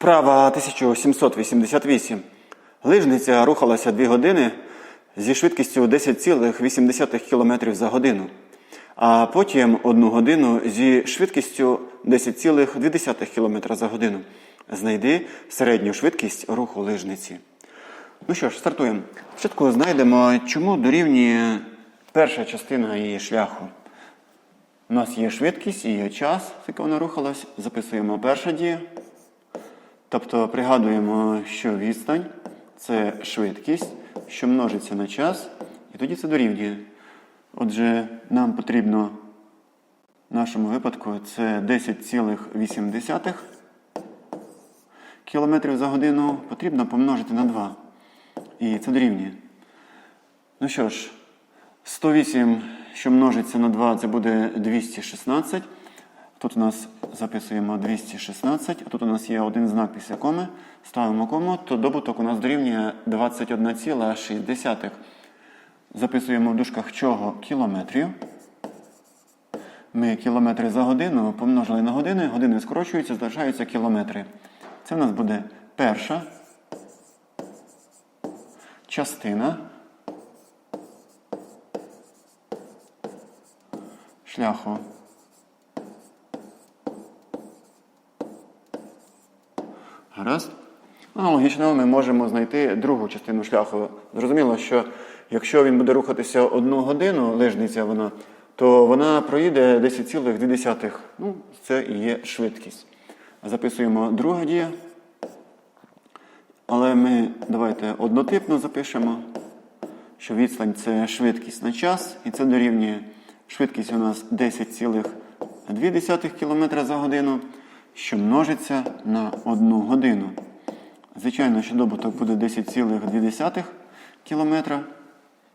Вправа 1788. Лижниця рухалася 2 години зі швидкістю 10,8 км за годину, а потім 1 годину зі швидкістю 10,2 км за годину. Знайди середню швидкість руху лижниці. Ну що ж, стартуємо. Спочатку знайдемо, чому дорівнює перша частина її шляху. У нас є швидкість і є час, скільки вона рухалась. Записуємо перша дія. Тобто пригадуємо, що відстань це швидкість, що множиться на час, і тоді це дорівнює. Отже, нам потрібно в нашому випадку це 10,8 км за годину потрібно помножити на 2. І це дорівнює. Ну що ж, 108, що множиться на 2, це буде 216. Тут у нас записуємо 216, а тут у нас є один знак після коми. Ставимо кому, то добуток у нас дорівнює 21,6. Записуємо в дужках чого кілометрів. Ми кілометри за годину помножили на години, години скорочуються, залишаються кілометри. Це в нас буде перша частина шляху. Гаразд. Аналогічно ми можемо знайти другу частину шляху. Зрозуміло, що якщо він буде рухатися одну годину, лижниця вона, то вона проїде 10,2. Ну, це і є швидкість. Записуємо друга дія. Але ми давайте однотипно запишемо, що відстань це швидкість на час, і це дорівнює швидкість у нас 10,2 км за годину, що множиться на 1 годину. Звичайно, що добуток буде 10,2 км.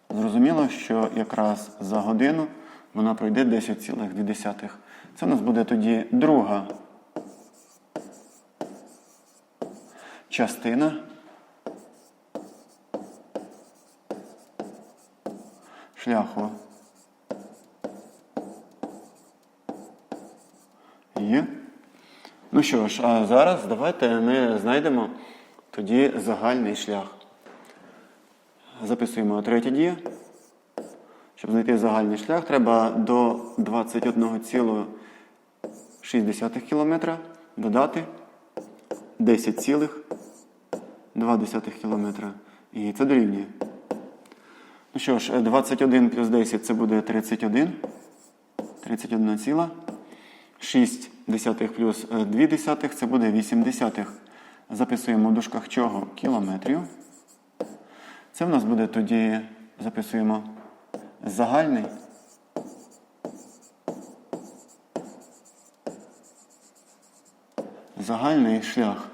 Зрозуміло, що якраз за годину вона пройде 10,2. Це у нас буде тоді друга частина шляху. Є. Ну що ж, а зараз давайте ми знайдемо тоді загальний шлях. Записуємо третє дія. Щоб знайти загальний шлях, треба до 21,6 км додати 10,2 км. І це дорівнює. Ну що ж, 21 плюс 10 це буде 31. 31 ціла. 6 десятих плюс 2 десятих це буде 8 десятих. Записуємо в дужках чого? Кілометрів. Це в нас буде тоді, записуємо загальний. Загальний шлях.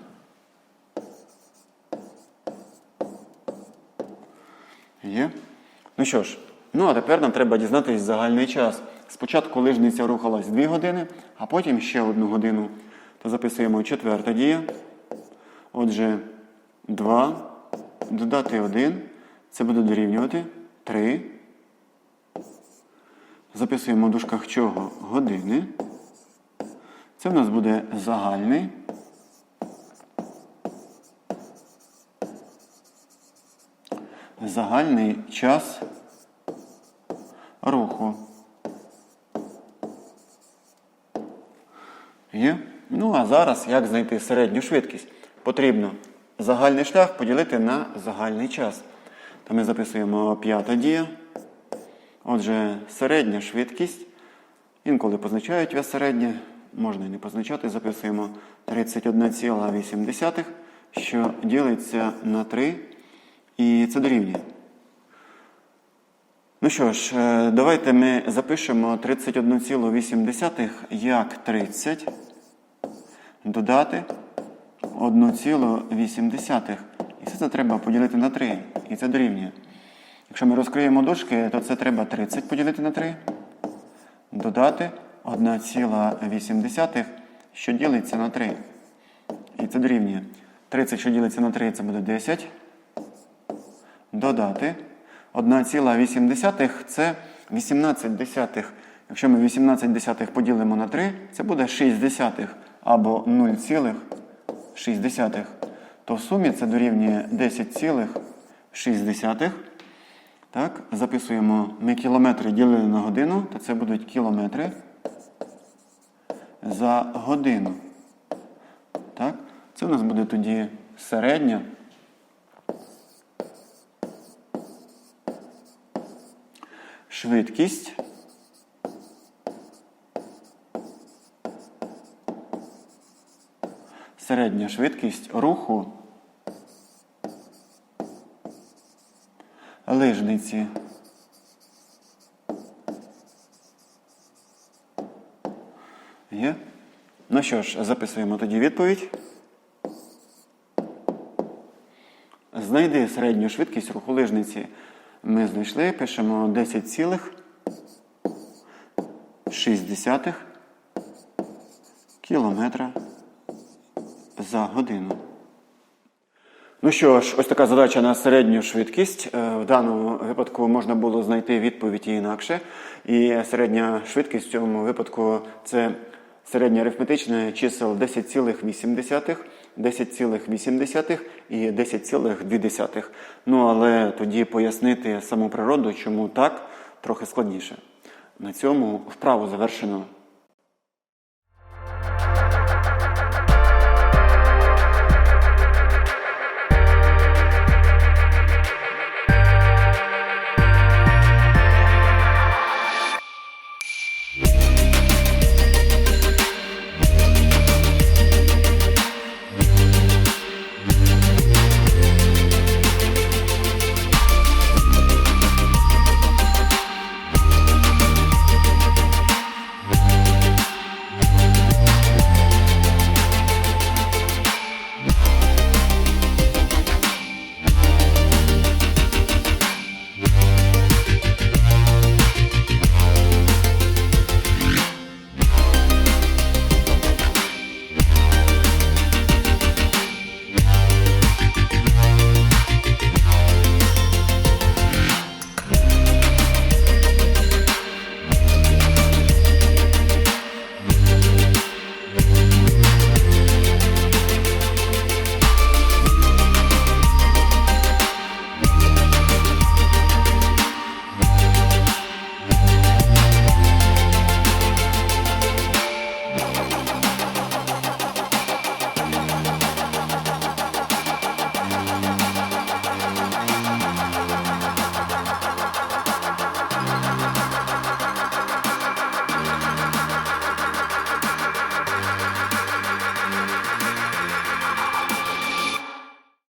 Є. Ну що ж, ну а тепер нам треба дізнатися загальний час. Спочатку лижниця рухалась 2 години, а потім ще одну годину. То записуємо четверта дія. Отже, 2 додати 1. Це буде дорівнювати 3. Записуємо в дужках чого? Години. Це в нас буде загальний. Загальний час руху. Є? Ну, а зараз як знайти середню швидкість? Потрібно загальний шлях поділити на загальний час. То ми записуємо п'ята дія. Отже, середня швидкість. Інколи позначають вес середнє, можна і не позначати. Записуємо 31,8, що ділиться на 3. І це дорівнює. Ну що ж, е, давайте ми запишемо 31,8 як 30 додати 1,8. І все це треба поділити на 3. І це дорівнює. Якщо ми розкриємо дужки, то це треба 30 поділити на 3. Додати 1,8, що ділиться на 3. І це дорівнює. 30, що ділиться на 3, це буде 10. Додати 1,8 це 18 десятих. Якщо ми 18 десятих поділимо на 3, це буде 6 десятих або 0,18. 10,6, то в сумі це дорівнює 10,6. Так, записуємо ми кілометри ділили на годину, то це будуть кілометри за годину. Так? Це у нас буде тоді середня. Швидкість. Середня швидкість руху лижниці. Є? Ну що ж, записуємо тоді відповідь. Знайди середню швидкість руху лижниці. Ми знайшли, пишемо 10,6 кілометра за годину. Ну що ж, ось така задача на середню швидкість. Е, В даному випадку можна було знайти відповідь інакше. І середня швидкість в цьому випадку це середнє арифметичне чисел 10,8, 10,8 і 10,2. Ну але тоді пояснити саму природу, чому так, трохи складніше. На цьому вправу завершено.